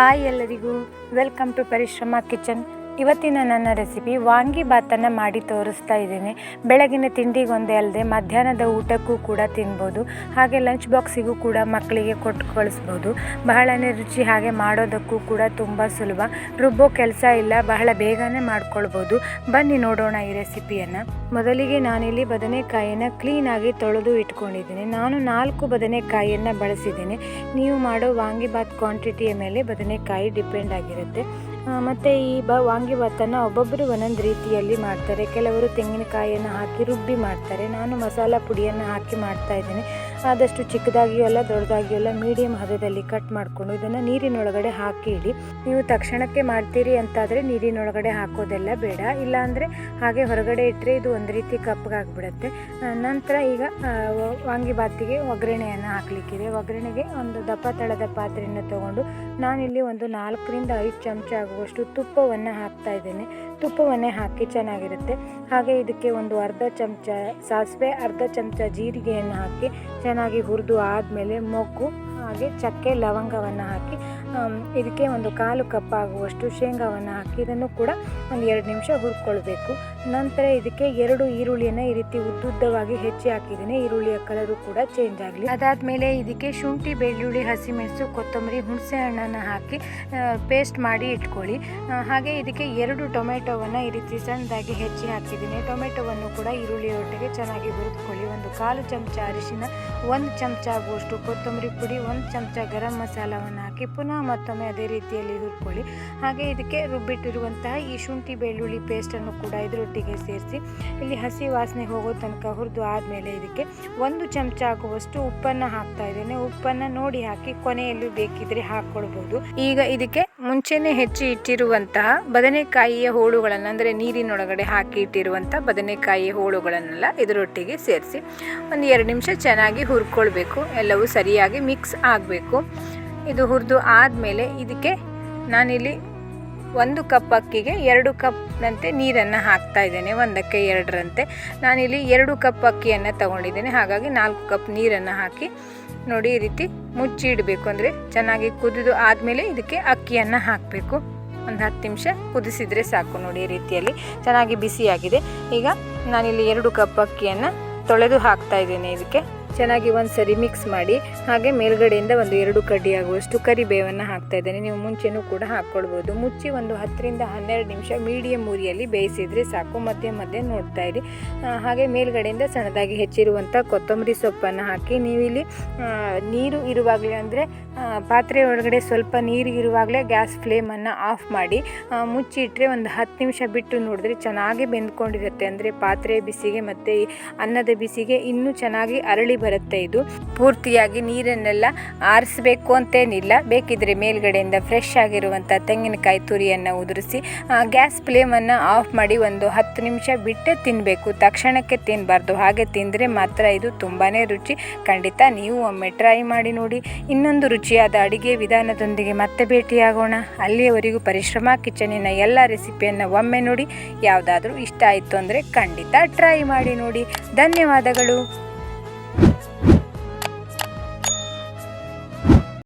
Hi ಎಲ್ಲರಿಗೂ welcome to ಪರಿಶ್ರಮ kitchen. ಇವತ್ತಿನ ನನ್ನ ರೆಸಿಪಿ ವಾಂಗಿ ವಾಂಗಿಬಾತನ್ನು ಮಾಡಿ ತೋರಿಸ್ತಾ ಇದ್ದೀನಿ. ಬೆಳಗಿನ ತಿಂಡಿಗೊಂದೇ ಅಲ್ಲದೆ ಮಧ್ಯಾಹ್ನದ ಊಟಕ್ಕೂ ಕೂಡ ತಿನ್ಬೋದು. ಹಾಗೆ ಲಂಚ್ ಬಾಕ್ಸಿಗೂ ಕೂಡ ಮಕ್ಕಳಿಗೆ ಕೊಟ್ಟು ಕಳಿಸ್ಬೋದು. ಬಹಳನೇ ರುಚಿ ಹಾಗೆ ಮಾಡೋದಕ್ಕೂ ಕೂಡ ತುಂಬ ಸುಲಭ. ರುಬ್ಬೋ ಕೆಲಸ ಇಲ್ಲ, ಬಹಳ ಬೇಗನೆ ಮಾಡ್ಕೊಳ್ಬೋದು. ಬನ್ನಿ ನೋಡೋಣ ಈ ರೆಸಿಪಿಯನ್ನು. ಮೊದಲಿಗೆ ನಾನಿಲ್ಲಿ ಬದನೆಕಾಯಿಯನ್ನು ಕ್ಲೀನಾಗಿ ತೊಳೆದು ಇಟ್ಕೊಂಡಿದ್ದೀನಿ. ನಾನು ನಾಲ್ಕು ಬದನೆಕಾಯಿಯನ್ನು ಬಳಸಿದ್ದೀನಿ. ನೀವು ಮಾಡೋ ವಾಂಗಿಬಾತ್ ಕ್ವಾಂಟಿಟಿಯ ಮೇಲೆ ಬದನೆಕಾಯಿ ಡಿಪೆಂಡ್ ಆಗಿರುತ್ತೆ. ಮತ್ತೆ ಈ ಬ ವಾಂಗಿಭಾತನ್ನು ಒಬ್ಬೊಬ್ಬರು ಒಂದೊಂದು ರೀತಿಯಲ್ಲಿ ಮಾಡ್ತಾರೆ. ಕೆಲವರು ತೆಂಗಿನಕಾಯಿಯನ್ನು ಹಾಕಿ ರುಬ್ಬಿ ಮಾಡ್ತಾರೆ. ನಾನು ಮಸಾಲ ಪುಡಿಯನ್ನು ಹಾಕಿ ಮಾಡ್ತಾ ಇದ್ದೀನಿ. ಆದಷ್ಟು ಚಿಕ್ಕದಾಗಿಯೂ ಅಲ್ಲ, ದೊಡ್ಡದಾಗಿಯೂ ಅಲ್ಲ ಮೀಡಿಯಂ ಹದದಲ್ಲಿ ಕಟ್ ಮಾಡಿಕೊಂಡು ಇದನ್ನು ನೀರಿನೊಳಗಡೆ ಹಾಕಿ ಇಡಿ ನೀವು ತಕ್ಷಣಕ್ಕೆ ಮಾಡ್ತೀರಿ ಅಂತಾದರೆ ನೀರಿನೊಳಗಡೆ ಹಾಕೋದೆಲ್ಲ ಬೇಡ. ಇಲ್ಲಾಂದರೆ ಹಾಗೆ ಹೊರಗಡೆ ಇಟ್ಟರೆ ಇದು ಒಂದು ರೀತಿ ಕಪ್ಪಗಾಗ್ಬಿಡುತ್ತೆ ನಂತರ ಈಗ ವಾಂಗಿಬಾತಿಗೆ ಒಗ್ಗರಣೆಯನ್ನು ಹಾಕಲಿಕ್ಕಿದೆ. ಒಗ್ಗರಣೆಗೆ ಒಂದು ದಪ್ಪ ತಳದ ಪಾತ್ರೆಯನ್ನು ತಗೊಂಡು ನಾನಿಲ್ಲಿ ಒಂದು ನಾಲ್ಕರಿಂದ ಐದು ಚಮಚ ಆಗುವಷ್ಟು ತುಪ್ಪವನ್ನು ಹಾಕ್ತಾ ಇದ್ದೇನೆ. ತುಪ್ಪವನ್ನೇ ಹಾಕಿ ಚೆನ್ನಾಗಿರುತ್ತೆ. ಹಾಗೆ ಇದಕ್ಕೆ ಒಂದು ಅರ್ಧ ಚಮಚ ಸಾಸಿವೆ, ಅರ್ಧ ಚಮಚ ಜೀರಿಗೆಯನ್ನು ಹಾಕಿ ಚೆನ್ನಾಗಿ ಹುರಿದು ಆದಮೇಲೆ ಮೊಗ್ಗು ಹಾಗೆ ಚಕ್ಕೆ ಲವಂಗವನ್ನು ಹಾಕಿ ಇದಕ್ಕೆ ಒಂದು ಕಾಲು ಕಪ್ ಆಗುವಷ್ಟು ಶೇಂಗಾವನ್ನು ಹಾಕಿ, ಇದನ್ನು ಕೂಡ ಒಂದು ಎರಡು ನಿಮಿಷ ಹುರ್ಕೊಳ್ಬೇಕು. ನಂತರ ಇದಕ್ಕೆ ಎರಡು ಈರುಳ್ಳಿಯನ್ನು ಈ ರೀತಿ ಉದ್ದುದ್ದವಾಗಿ ಹೆಚ್ಚಿ ಹಾಕಿದ್ದೀನಿ. ಈರುಳ್ಳಿಯ ಕಲರು ಕೂಡ ಚೇಂಜ್ ಆಗಲಿ. ಅದಾದಮೇಲೆ ಇದಕ್ಕೆ ಶುಂಠಿ, ಬೆಳ್ಳುಳ್ಳಿ, ಹಸಿಮೆಣಸು, ಕೊತ್ತಂಬರಿ, ಹುಣಸೆ ಹಣ್ಣನ್ನು ಹಾಕಿ ಪೇಸ್ಟ್ ಮಾಡಿ ಇಟ್ಕೊಳ್ಳಿ. ಹಾಗೆ ಇದಕ್ಕೆ ಎರಡು ಟೊಮೆಟೊವನ್ನು ಈ ರೀತಿ ಸಣ್ಣದಾಗಿ ಹೆಚ್ಚಿ ಹಾಕಿದ್ದೀನಿ. ಟೊಮೆಟೊವನ್ನು ಕೂಡ ಈರುಳ್ಳಿಯೊಟ್ಟಿಗೆ ಚೆನ್ನಾಗಿ ಹುರಿದುಕೊಳ್ಳಿ. ಒಂದು ಕಾಲು ಚಮಚ ಅರಿಶಿನ, ಒಂದು ಚಮಚ ಆಗುವಷ್ಟು ಕೊತ್ತಂಬರಿ ಪುಡಿ, ಒಂದು ಚಮಚ ಗರಂ ಮಸಾಲವನ್ನು ಹಾಕಿ ಪುನಃ ಮತ್ತೊಮ್ಮೆ ಅದೇ ರೀತಿಯಲ್ಲಿ ಹುರ್ಕೊಳ್ಳಿ. ಹಾಗೆ ಇದಕ್ಕೆ ರುಬ್ಬಿಟ್ಟಿರುವಂತಹ ಈ ಶುಂಠಿ ಬೆಳ್ಳುಳ್ಳಿ ಪೇಸ್ಟನ್ನು ಕೂಡ ಇದರೊಟ್ಟಿಗೆ ಸೇರಿಸಿ, ಇಲ್ಲಿ ಹಸಿ ವಾಸನೆ ಹೋಗೋ ತನಕ ಹುರಿದು ಆದಮೇಲೆ ಇದಕ್ಕೆ ಒಂದು ಚಮಚ ಆಗುವಷ್ಟು ಉಪ್ಪನ್ನು ಹಾಕ್ತಾ ಇದ್ದೇನೆ. ಉಪ್ಪನ್ನು ನೋಡಿ ಹಾಕಿ ಕೊನೆಯಲ್ಲಿ ಬೇಕಿದ್ರೆ ಹಾಕ್ಕೊಳ್ಬೋದು ಈಗ ಇದಕ್ಕೆ ಮುಂಚೆನೆ ಹೆಚ್ಚಿ ಇಟ್ಟಿರುವಂತಹ ಬದನೆಕಾಯಿಯ ಹೋಳುಗಳನ್ನು, ಅಂದರೆ ನೀರಿನೊಳಗಡೆ ಹಾಕಿ ಇಟ್ಟಿರುವಂಥ ಬದನೆಕಾಯಿಯ ಹೋಳುಗಳನ್ನೆಲ್ಲ ಇದರೊಟ್ಟಿಗೆ ಸೇರಿಸಿ, ಒಂದು ಎರಡು ನಿಮಿಷ ಚೆನ್ನಾಗಿ ಹುರ್ಕೊಳ್ಬೇಕು. ಎಲ್ಲವೂ ಸರಿಯಾಗಿ ಮಿಕ್ಸ್ ಆಗಬೇಕು. ಇದು ಹುರಿದು ಆದಮೇಲೆ ಇದಕ್ಕೆ ನಾನಿಲ್ಲಿ ಒಂದು ಕಪ್ ಅಕ್ಕಿಗೆ ಎರಡು ಕಪ್ನಂತೆ ನೀರನ್ನು ಹಾಕ್ತಾ ಇದ್ದೇನೆ, ಒಂದಕ್ಕೆ ಎರಡರಂತೆ. ನಾನಿಲ್ಲಿ ಎರಡು ಕಪ್ ಅಕ್ಕಿಯನ್ನು ತಗೊಂಡಿದ್ದೇನೆ, ಹಾಗಾಗಿ ನಾಲ್ಕು ಕಪ್ ನೀರನ್ನು ಹಾಕಿ ನೋಡಿ ಈ ರೀತಿ ಮುಚ್ಚಿ ಇಡಬೇಕು. ಅಂದರೆ ಚೆನ್ನಾಗಿ ಕುದಿದು ಆದಮೇಲೆ ಇದಕ್ಕೆ ಅಕ್ಕಿಯನ್ನು ಹಾಕಬೇಕು. ಒಂದು ಹತ್ತು ನಿಮಿಷ ಕುದಿಸಿದರೆ ಸಾಕು ನೋಡಿ ಈ ರೀತಿಯಲ್ಲಿ. ಚೆನ್ನಾಗಿ ಬಿಸಿಯಾಗಿದೆ. ಈಗ ನಾನಿಲ್ಲಿ ಎರಡು ಕಪ್ ಅಕ್ಕಿಯನ್ನು ತೊಳೆದು ಹಾಕ್ತಾ ಇದ್ದೇನೆ ಇದಕ್ಕೆ. ಚೆನ್ನಾಗಿ ಒಂದು ಸರಿ ಮಿಕ್ಸ್ ಮಾಡಿ, ಹಾಗೆ ಮೇಲ್ಗಡೆಯಿಂದ ಒಂದು ಎರಡು ಕಡ್ಡಿ ಆಗುವಷ್ಟು ಕರಿಬೇವನ್ನು ಹಾಕ್ತಾ ಇದ್ದೇನೆ. ನೀವು ಮುಂಚೆನೂ ಕೂಡ ಹಾಕ್ಕೊಳ್ಬೋದು ಮುಚ್ಚಿ ಒಂದು ಹತ್ತರಿಂದ ಹನ್ನೆರಡು ನಿಮಿಷ ಮೀಡಿಯಂ ಉರಿಯಲ್ಲಿ ಬೇಯಿಸಿದರೆ ಸಾಕು. ಮಧ್ಯೆ ಮಧ್ಯೆ ನೋಡ್ತಾ ಇರಿ. ಹಾಗೆ ಮೇಲ್ಗಡೆಯಿಂದ ಸಣ್ಣದಾಗಿ ಹೆಚ್ಚಿರುವಂಥ ಕೊತ್ತಂಬರಿ ಸೊಪ್ಪನ್ನು ಹಾಕಿ, ನೀವಿಲ್ಲಿ ನೀರು ಇರುವಾಗಲೇ ಅಂದರೆ ಪಾತ್ರೆ ಒಳಗಡೆ ಸ್ವಲ್ಪ ನೀರು ಇರುವಾಗಲೇ ಗ್ಯಾಸ್ ಫ್ಲೇಮನ್ನು ಆಫ್ ಮಾಡಿ ಮುಚ್ಚಿಟ್ಟರೆ ಒಂದು ಹತ್ತು ನಿಮಿಷ ಬಿಟ್ಟು ನೋಡಿದ್ರೆ ಚೆನ್ನಾಗಿ ಬೆಂದ್ಕೊಂಡಿರುತ್ತೆ. ಅಂದರೆ ಪಾತ್ರೆ ಬಿಸಿಗೆ ಮತ್ತು ಅನ್ನದ ಬಿಸಿಗೆ ಇನ್ನೂ ಚೆನ್ನಾಗಿ ಅರಳಿ ಬರುತ್ತೆ ಇದು. ಪೂರ್ತಿಯಾಗಿ ನೀರನ್ನೆಲ್ಲ ಆರಿಸಬೇಕು ಅಂತೇನಿಲ್ಲ. ಬೇಕಿದ್ರೆ ಮೇಲ್ಗಡೆಯಿಂದ ಫ್ರೆಶ್ ಆಗಿರುವಂಥ ತೆಂಗಿನಕಾಯಿ ತುರಿಯನ್ನು ಉದುರಿಸಿ ಗ್ಯಾಸ್ ಫ್ಲೇಮನ್ನು ಆಫ್ ಮಾಡಿ ಒಂದು ಹತ್ತು ನಿಮಿಷ ಬಿಟ್ಟು ತಿನ್ನಬೇಕು ತಕ್ಷಣಕ್ಕೆ ತಿನ್ನಬಾರ್ದು ಹಾಗೆ ತಿಂದರೆ ಮಾತ್ರ ಇದು ತುಂಬಾ ರುಚಿ. ಖಂಡಿತ ನೀವು ಒಮ್ಮೆ ಟ್ರೈ ಮಾಡಿ ನೋಡಿ. ಇನ್ನೊಂದು ರುಚಿಯಾದ ಅಡಿಗೆ ವಿಧಾನದೊಂದಿಗೆ ಮತ್ತೆ ಭೇಟಿಯಾಗೋಣ. ಅಲ್ಲಿಯವರೆಗೂ ಪರಿಶ್ರಮ, ಕಿಚನಿನ ಎಲ್ಲ ರೆಸಿಪಿಯನ್ನು ಒಮ್ಮೆ ನೋಡಿ. ಯಾವುದಾದ್ರೂ ಇಷ್ಟ ಆಯಿತು ಅಂದರೆ ಖಂಡಿತ ಟ್ರೈ ಮಾಡಿ ನೋಡಿ. ಧನ್ಯವಾದಗಳು.